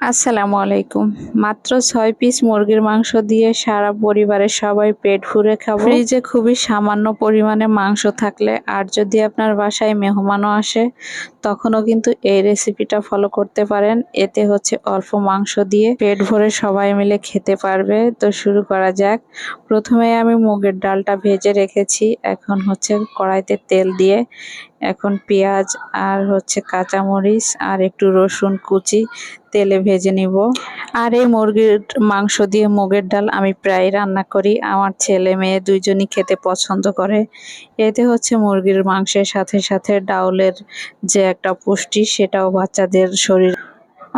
আসসালামু আলাইকুম। মাত্র ছয় পিস মুরগির মাংস দিয়ে সারা পরিবারের সবাই পেট ভরে খাব। ফ্রিজে খুবই সামান্য পরিমাণে মাংস থাকলে আর যদি আপনার বাসায় মেহমানও আসে, তখনও কিন্তু এই রেসিপিটা ফলো করতে পারেন। এতে হচ্ছে অল্প মাংস দিয়ে পেট ভরে সবাই মিলে খেতে পারবে। তো শুরু করা যাক। প্রথমে আমি মুগের ডালটা ভেজে রেখেছি। এখন হচ্ছে কড়াইতে তেল দিয়ে এখন পেঁয়াজ আর হচ্ছে কাঁচামরিচ আর একটু রসুন কুচি তেলে ভেজে নিব। আর এই মুরগির মাংস দিয়ে মুগের ডাল আমি প্রায় রান্না করি। আমার ছেলে মেয়ে দুইজনই খেতে পছন্দ করে। এতে হচ্ছে মুরগির মাংসের সাথে সাথে ডাউলের যে একটা পুষ্টি, সেটাও বাচ্চাদের শরীর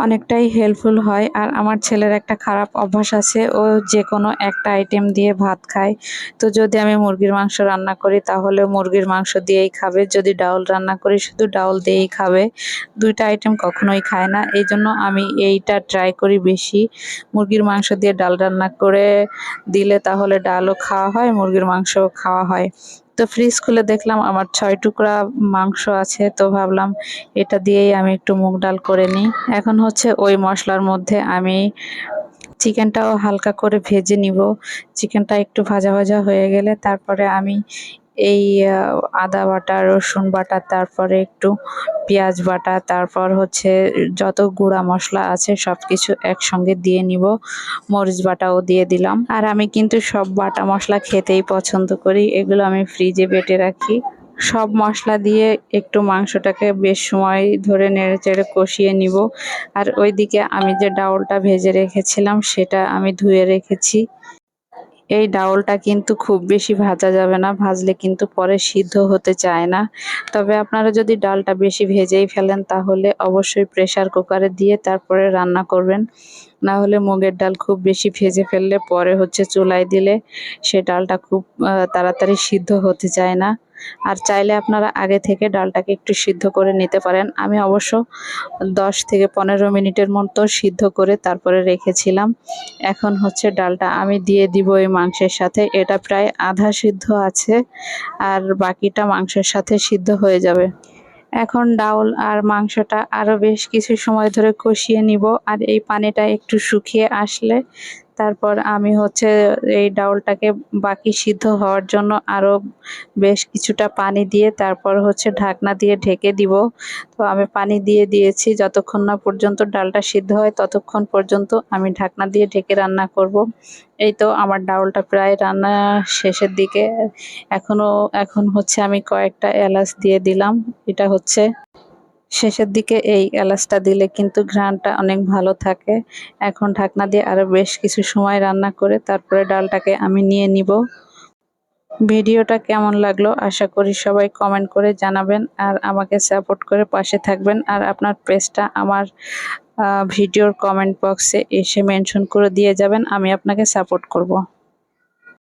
অনেকটাই হেল্পফুল হয়। আর আমার ছেলের একটা খারাপ অভ্যাস আছে, ও যে কোনো একটা আইটেম দিয়ে ভাত খায়। তো যদি আমি মুরগির মাংস রান্না করি, তাহলে মুরগির মাংস দিয়েই খাবে। যদি ডাউল রান্না করি, শুধু ডাউল দিয়েই খাবে। দুইটা আইটেম কখনোই খায় না। এই জন্য আমি এইটা ট্রাই করি বেশি। মুরগির মাংস দিয়ে ডাল রান্না করে দিলে তাহলে ডালও খাওয়া হয়, মুরগির মাংসও খাওয়া হয়। তো ফ্রিজ খুলে দেখলাম আমার ছয় টুকরা মাংস আছে, তো ভাবলাম এটা দিয়েই আমি একটু মুগ ডাল করে নিই। এখন হচ্ছে ওই মশলার মধ্যে আমি চিকেনটাও হালকা করে ভেজে নিব। চিকেনটা একটু ভাজা ভাজা হয়ে গেলে তারপরে আমি এই আদা বাটা, রসুন বাটা, তারপরে একটু পেঁয়াজ বাটা, তারপর হচ্ছে যত গুঁড়া মশলা আছে সব কিছু একসঙ্গে দিয়ে নিব। মরিচ বাটাও দিয়ে দিলাম। আর আমি কিন্তু সব বাটা মশলা খেতেই পছন্দ করি, এগুলো আমি ফ্রিজে বেটে রাখি। সব মশলা দিয়ে একটু মাংসটাকে বেশ সময় ধরে নেড়ে চেড়ে কষিয়ে নিব। আর ওইদিকে আমি যে ডাউলটা ভেজে রেখেছিলাম, সেটা আমি ধুয়ে রেখেছি। এই ডাউলটা কিন্তু খুব বেশি ভাজা যাবে না, ভাজলে কিন্তু পরে সিদ্ধ হতে চায় না। তবে আপনারা যদি ডালটা বেশি ভেজেই ফেলেন, তাহলে অবশ্যই প্রেশার কুকারে দিয়ে তারপরে রান্না করবেন। না হলে মুগের ডাল খুব বেশি ভেজে ফেললে পরে হচ্ছে চুলায় দিলে সে ডালটা খুব তাড়াতাড়ি সিদ্ধ হতে চায় না। আর চাইলে আপনারা আগে থেকে ডালটাকে একটু সিদ্ধ করে নিতে পারেন। আমি অবশ্য দশ থেকে পনেরো মিনিটের মতো সিদ্ধ করে তারপরে রেখেছিলাম। এখন হচ্ছে ডালটা আমি দিয়ে দিব এই মাংসের সাথে। এটা প্রায় আধা সিদ্ধ আছে আর বাকিটা মাংসের সাথে সিদ্ধ হয়ে যাবে। এখন ডাউল আর মাংসটা আরও বেশ কিছু সময় ধরে কষিয়ে নিব আর এই পানিটা একটু শুকিয়ে আসলে তারপর আমি হচ্ছে এই ডাউলটাকে বাকি সিদ্ধ হওয়ার জন্য আরও বেশ কিছুটা পানি দিয়ে তারপর হচ্ছে ঢাকনা দিয়ে ঢেকে দিব। তো আমি পানি দিয়ে দিয়েছি, যতক্ষণ না পর্যন্ত ডালটা সিদ্ধ হয় ততক্ষণ পর্যন্ত আমি ঢাকনা দিয়ে ঢেকে রান্না করব। এই তো আমার ডাউলটা প্রায় রান্না শেষের দিকে। এখনও এখন হচ্ছে আমি কয়েকটা এলাচ দিয়ে দিলাম। এটা হচ্ছে শেষের দিকে এই এলাচটা দিলে কিন্তু ঘ্রাণটা অনেক ভালো থাকে। এখন ঢাকনা দিয়ে আরও বেশ কিছু সময় রান্না করে তারপরে ডালটাকে আমি নিয়ে নিব। ভিডিওটা কেমন লাগল আশা করি সবাই কমেন্ট করে জানাবেন আর আমাকে সাপোর্ট করে পাশে থাকবেন আর আপনার পেজটা আমার ভিডিওর কমেন্ট বক্সে এসে মেনশন করে দিয়ে যাবেন, আমি আপনাকে সাপোর্ট করব।